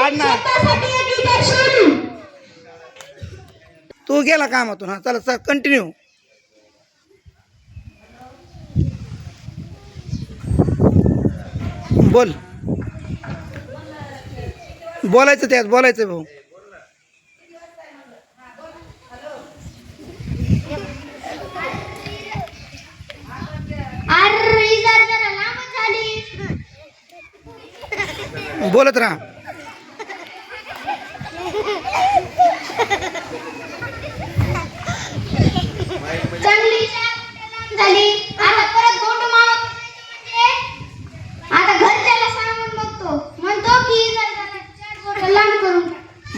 काढ ना तू गेला कामातून हा चला चल कंटिन्यू बोल. बोलायचं त्यात बोलायचं भाऊ. बोलत राहा.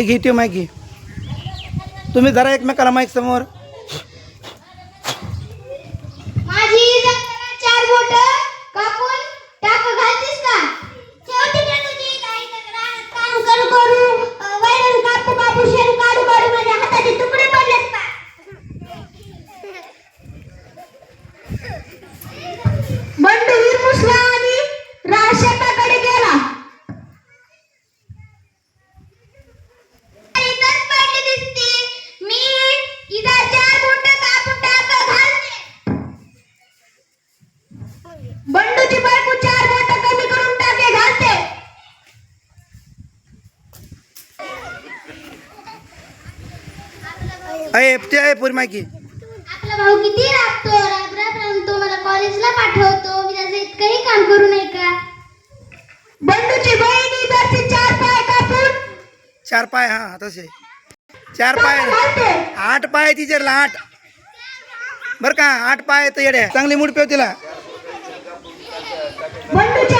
हे घेते माहिती. तुम्ही जरा एकमेकाला माईक समोर. अय ते आहे पुरी माहिती आपला भाऊ किती मला कॉलेजला पाठवतो. मी त्याचं इतकंही काम करू नये का? बंडूची बहिणी चार पाय कापून. चार पाय हा तसे. चार पाय. आठ पाय तिचे आठ. बर का आठ पाय तर येड्या. चांगली मूड तिला बंडूच्या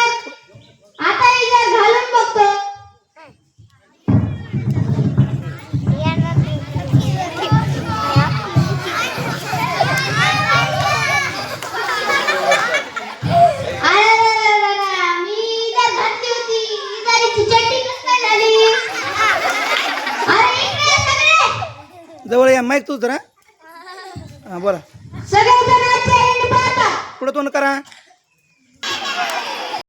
जवळ या माहीत तू जरा हां. बोला. पुढं तोंड करा?